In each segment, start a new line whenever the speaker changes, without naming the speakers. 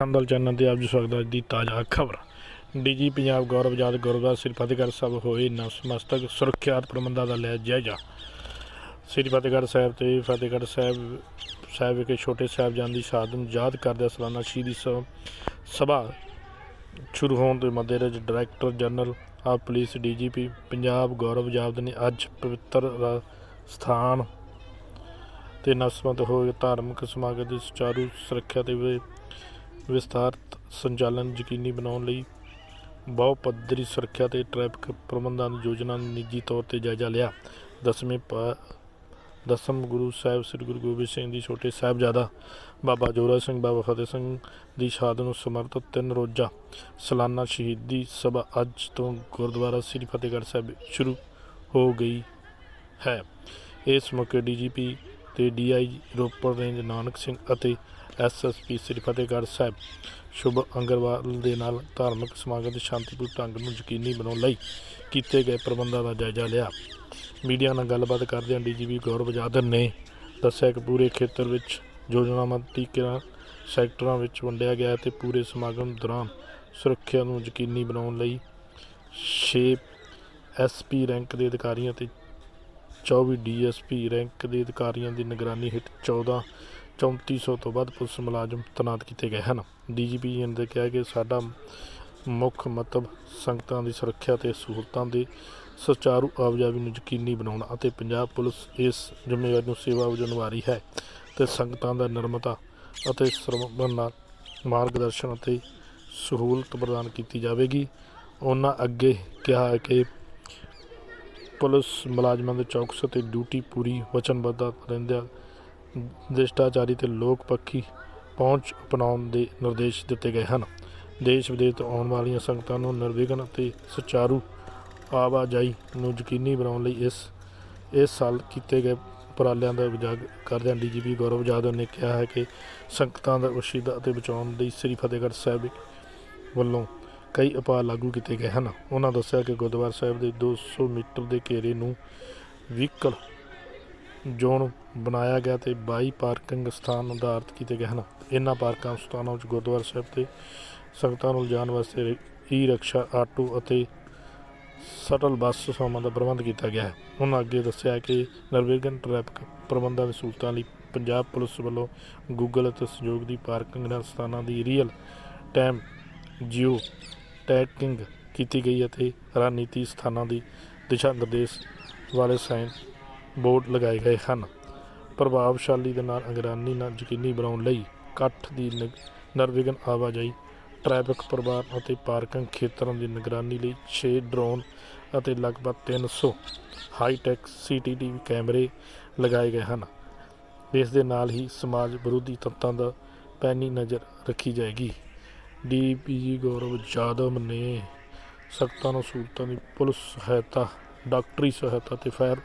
ਸੰਦਲ channel ਤੇ ਆਪ ਜੀ ਸਵਾਗਤ ਹੈ ਦੀ ਤਾਜ਼ਾ ਖਬਰ। ਡੀਜੀ ਪੰਜਾਬ ਗੌਰਵ ਆਜ਼ਾਦ ਗੁਰਦੁਆਰਾ ਸ੍ਰੀ ਫਤਿਹਗੜ੍ਹ ਸਾਹਿਬ ਹੋਏ ਨਸਮਸਤਕ ਸੁਰੱਖਿਆਤ ਪ੍ਰਬੰਧਾਂ ਦਾ ਲੈ ਜਾਇਜ਼ਾ। ਸ੍ਰੀ ਫਤਿਹਗੜ੍ਹ ਸਾਹਿਬ ਤੇ ਫਤਿਹਗੜ੍ਹ ਸਾਹਿਬ ਸਾਹਿਬ ਵਿਖੇ ਛੋਟੇ ਸਾਹਿਬਜ਼ਾਨ ਦੀ ਸ਼ਹਾਦਤ ਨੂੰ ਯਾਦ ਕਰਦਿਆਂ ਸਾਲਾਨਾ ਸ਼ਹੀਦੀ ਸ- ਸਭਾ ਸ਼ੁਰੂ ਹੋਣ ਦੇ ਮੱਦੇਨਜ਼ਰ director general of police DGP Punjab Gaurav Azad ਨੇ ਅੱਜ ਪਵਿੱਤਰ ਸਥਾਨ ਤੇ ਨਸਮਤ ਹੋਏ ਧਾਰਮਿਕ ਸਮਾਗਮ ਦੀ ਸੁਚਾਰੂ ਸੁਰੱਖਿਆ ਤੇ ਵਿਸਥਾਰਤ ਸੰਚਾਲਨ ਯਕੀਨੀ ਬਣਾਉਣ ਲਈ ਬਹੁ ਪੱਧਰੀ ਸੁਰੱਖਿਆ ਤੇ ਟ੍ਰੈਫਿਕ ਪ੍ਰਬੰਧਾਂ ਦੀ ਯੋਜਨਾ ਨੂੰ ਨਿੱਜੀ ਤੌਰ ਤੇ ਜਾਇਜ਼ਾ ਲਿਆ। ਦਸਵੇਂ ਪਾ, ਦਸਮ ਗੁਰੂ ਸਾਹਿਬ ਸ੍ਰੀ ਗੁਰੂ ਗੋਬਿੰਦ ਸਿੰਘ ਜੀ ਛੋਟੇ ਸਾਹਿਬਜ਼ਾਦਾ ਬਾਬਾ ਜੋਰਾ ਸਿੰਘ, ਬਾਬਾ ਫਤਿਹ ਸਿੰਘ ਦੀ ਸ਼ਹਾਦਤ ਨੂੰ ਸਮਰਪਿਤ ਤਿੰਨ ਰੋਜ਼ਾ ਸਾਲਾਨਾ ਸ਼ਹੀਦੀ ਸਭਾ ਅੱਜ ਤੋਂ ਗੁਰਦੁਆਰਾ ਸ੍ਰੀ ਫਤਿਹਗੜ੍ਹ ਸਾਹਿਬ ਸ਼ੁਰੂ ਹੋ ਗਈ ਹੈ। ਇਸ ਮੌਕੇ ਡੀਜੀਪੀ ਤੇ ਡੀਆਈ ਰੋਪੜ ਰੇਂਜ ਨਾਨਕ ਸਿੰਘ ਅਤੇ ਐਸਐਸਪੀ ਸ੍ਰੀ ਫਤਿਹਗੜ੍ਹ ਸਾਹਿਬ ਸ਼ੁਭ ਅੰਗਰਵਾਲ ਦੇ ਨਾਲ ਧਾਰਮਿਕ ਸਮਾਗਮ ਦੇ ਸ਼ਾਂਤੀਪੂਰਨ ਢੰਗ ਨੂੰ ਯਕੀਨੀ ਬਣਾਉਣ ਲਈ ਕੀਤੇ ਗਏ ਪ੍ਰਬੰਧਾਂ ਦਾ ਜਾਇਜ਼ਾ ਲਿਆ। ਮੀਡੀਆ ਨਾਲ ਗੱਲਬਾਤ ਕਰਦਿਆਂ ਡੀਜੀਪੀ ਗੌਰਵ ਜਾਦਵ ਨੇ ਦੱਸਿਆ ਕਿ ਪੂਰੇ ਖੇਤਰ ਵਿੱਚ ਯੋਜਨਾਬੱਧ ਤੀਕਰਾਂ ਸੈਕਟਰਾਂ ਵਿੱਚ ਵੰਡਿਆ ਗਿਆ ਹੈ ਤੇ ਪੂਰੇ ਸਮਾਗਮ ਦੌਰਾਨ ਸੁਰੱਖਿਆ ਨੂੰ ਯਕੀਨੀ ਬਣਾਉਣ ਲਈ 6 ਐਸਪੀ ਰੈਂਕ ਦੇ ਅਧਿਕਾਰੀਆਂ ਤੇ 24 ਡੀਐਸਪੀ ਰੈਂਕ ਦੇ ਅਧਿਕਾਰੀਆਂ ਦੀ ਨਿਗਰਾਨੀ ਹੇਠ 14 3400 ਤੋਂ ਵੱਧ ਪੁਲਿਸ ਮੁਲਾਜ਼ਮ ਤੈਨਾਤ ਕੀਤੇ ਗਏ ਹਨ। ਡੀਜੀਪੀ ਨੇ ਕਿਹਾ ਕਿ ਸਾਡਾ ਮੁੱਖ ਮਤਲਬ ਸੰਗਤਾਂ ਦੀ ਸੁਰੱਖਿਆ ਤੇ ਸਹੂਲਤਾਂ ਦੇ ਸੁਚਾਰੂ ਆਵਾਜਾਈ ਨੂੰ ਯਕੀਨੀ ਬਣਾਉਣਾ ਅਤੇ ਪੰਜਾਬ ਪੁਲਿਸ ਇਸ ਜ਼ਿੰਮੇਵਾਰੀ ਨੂੰ ਸੇਵਾ ਵਜੋਂ ਨਿਭਾ ਰਹੀ ਹੈ ਤੇ ਸੰਗਤਾਂ ਦਾ ਨਿਰਮਤਾ ਅਤੇ ਸਰਬਨ ਨਾਲ ਮਾਰਗਦਰਸ਼ਨ ਅਤੇ ਸਹੂਲਤ ਪ੍ਰਦਾਨ ਕੀਤੀ ਜਾਵੇਗੀ। ਉਹਨਾਂ ਅੱਗੇ ਕਿਹਾ ਹੈ ਕਿ ਪੁਲਿਸ ਮੁਲਾਜ਼ਮਾਂ ਦੇ ਚੌਕਸ ਅਤੇ ਡਿਊਟੀ ਪੂਰੀ ਵਚਨਬੱਧਤਾ ਰਹਿੰਦਿਆਂ ਭ੍ਰਿਸ਼ਟਾਚਾਰੀ ਤੇ ਲੋਕ ਪੱਖੀ ਪਹੁੰਚ ਅਪਣਾਉਣ ਦੇ ਨਿਰਦੇਸ਼ ਦਿੱਤੇ ਗਏ ਹਨ। ਦੇਸ਼ ਵਿਦੇਸ਼ ਤੋਂ ਆਉਣ ਵਾਲੀਆਂ ਸੰਗਤਾਂ ਨੂੰ ਨਿਰਵਿਘਨ ਅਤੇ ਸੁਚਾਰੂ ਆਵਾਜਾਈ ਨੂੰ ਯਕੀਨੀ ਬਣਾਉਣ ਲਈ ਇਸ ਇਸ ਸਾਲ ਕੀਤੇ ਗਏ ਉਪਰਾਲਿਆਂ ਦਾ ਉਜਾਗਰ ਕਰਦਿਆਂ ਡੀਜੀਪੀ ਗੌਰਵ ਜਾਦਵ ਨੇ ਕਿਹਾ ਹੈ ਕਿ ਸੰਗਤਾਂ ਦਾ ਉਸ਼ੀਦਾ ਅਤੇ ਬਚਾਉਣ ਲਈ ਸ੍ਰੀ ਫਤਿਹਗੜ੍ਹ ਸਾਹਿਬ ਵੱਲੋਂ ਕਈ ਉਪਾਅ ਲਾਗੂ ਕੀਤੇ ਗਏ ਹਨ। ਉਹਨਾਂ ਦੱਸਿਆ ਕਿ ਗੁਰਦੁਆਰਾ ਸਾਹਿਬ ਦੇ 200 ਮੀਟਰ ਦੇ ਘੇਰੇ ਨੂੰ ਵਹੀਕਲ ਜ਼ੋਨ ਬਣਾਇਆ ਗਿਆ ਤੇ 22 ਪਾਰਕਿੰਗ ਸਥਾਨ ਨਿਰਧਾਰਤ ਕੀਤੇ ਗਏ ਹਨ। ਇਹਨਾਂ ਪਾਰਕਾਂ, ਸਥਾਨਾਂ ਵਿੱਚ ਗੁਰਦੁਆਰਾ ਸਾਹਿਬ ਤੇ ਸੰਗਤਾਂ ਨੂੰ ਲਿਜਾਣ ਵਾਸਤੇ ਈ ਰਿਕਸ਼ਾ ਆਟੋ ਅਤੇ ਸ਼ਟਲ ਬੱਸ ਸੇਵਾਵਾਂ ਦਾ ਪ੍ਰਬੰਧ ਕੀਤਾ ਗਿਆ ਹੈ। ਉਹਨਾਂ ਅੱਗੇ ਦੱਸਿਆ ਕਿ ਨਿਰਵਿਘਨ ਟ੍ਰੈਫਿਕ ਪ੍ਰਬੰਧਾਂ ਦੀ ਸਹੂਲਤਾਂ ਲਈ ਪੰਜਾਬ ਪੁਲਿਸ ਵੱਲੋਂ ਗੂਗਲ ਅਤੇ ਸਹਿਯੋਗ ਦੀ ਪਾਰਕਿੰਗ ਸਥਾਨਾਂ ਦੀ ਰੀਅਲ ਟਾਈਮ ਜੀਓ ਟੈਕਿੰਗ ਕੀਤੀ ਗਈ ਅਤੇ ਰਣਨੀਤੀ ਸਥਾਨਾਂ ਦੀ ਦਿਸ਼ਾ ਨਿਰਦੇਸ਼ ਵਾਲੇ ਸਾਈਨ ਬੋਰਡ ਲਗਾਏ ਗਏ ਹਨ। ਪ੍ਰਭਾਵਸ਼ਾਲੀ ਦੇ ਨਾਲ ਨਿਗਰਾਨੀ ਨਾਲ ਯਕੀਨੀ ਬਣਾਉਣ ਲਈ ਇਕੱਠ ਦੀ ਨਿ- ਨਿਰਵਿਘਨ ਆਵਾਜਾਈ, ਟ੍ਰੈਫਿਕ ਪ੍ਰਬੰਧ ਅਤੇ ਪਾਰਕਿੰਗ ਖੇਤਰਾਂ ਦੀ ਨਿਗਰਾਨੀ ਲਈ 6 ਡਰੋਨ ਅਤੇ ਲਗਭਗ 300 ਹਾਈ-ਟੈਕ ਸੀਸੀਟੀਵੀ ਕੈਮਰੇ ਲਗਾਏ ਗਏ ਹਨ। ਇਸ ਦੇ ਨਾਲ ਹੀ ਸਮਾਜ ਵਿਰੋਧੀ ਤੱਤਾਂ ਦਾ ਪੈਣੀ ਨਜ਼ਰ ਰੱਖੀ ਜਾਏਗੀ। ਡੀਪੀਜੀ ਗੌਰਵ ਜਾਦਵ ਨੇ ਸਖਤਾਂ ਨੂੰ ਸਹੂਲਤਾਂ ਦੀ ਪੁਲਿਸ ਸਹਾਇਤਾ, ਡਾਕਟਰੀ ਸਹਾਇਤਾ ਤੇ ਫਾਇਰ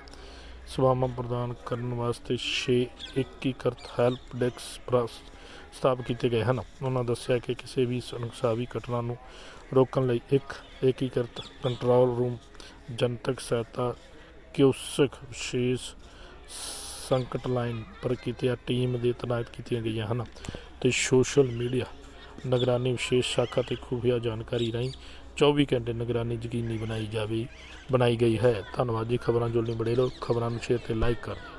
ਸੇਵਾਵਾਂ ਪ੍ਰਦਾਨ ਕਰਨ ਵਾਸਤੇ 6 ਏਕੀਕ੍ਰਿਤ ਹੈਲਪ ਡੈਸਕ ਸਥਾਪਿਤ ਕੀਤੇ ਗਏ ਹਨ। ਉਹਨਾਂ ਦੱਸਿਆ ਕਿ ਕਿਸੇ ਵੀ ਅਨੁਸਾਵੀ ਘਟਨਾ ਨੂੰ ਰੋਕਣ ਲਈ ਇੱਕ ਏਕੀਕ੍ਰਿਤ ਕੰਟਰੋਲ ਰੂਮ, ਜਨਤਕ ਸਹਾਇਤਾ ਕਿਉਸਕ ਵਿਸ਼ੇਸ਼ ਸੰਕਟ ਲਾਈਨ ਪ੍ਰਕਿਰਿਆ ਟੀਮ ਦੇ ਤੈਨਾਤ ਕੀਤੀਆਂ ਗਈਆਂ ਹਨ ਤੇ ਸੋਸ਼ਲ ਮੀਡੀਆ, ਨਿਗਰਾਨੀ ਵਿਸ਼ੇਸ਼ ਸ਼ਾਖਾ ਤੇ ਖੂਫੀਆ ਜਾਣਕਾਰੀ ਰਾਹੀਂ 24 ਘੰਟੇ ਨਿਗਰਾਨੀ ਯਕੀਨੀ ਬਣਾਈ ਜਾਵੇ, ਬਣਾਈ ਗਈ ਹੈ। ਧੰਨਵਾਦ ਜੀ ਖਬਰਾਂ ਜੁੜਨੀ ਬੜੇ ਲੋ ਖਬਰਾਂ ਨੂੰ ਸ਼ੇਅਰ ਤੇ ਲਾਈਕ ਕਰ ਦਿਓ।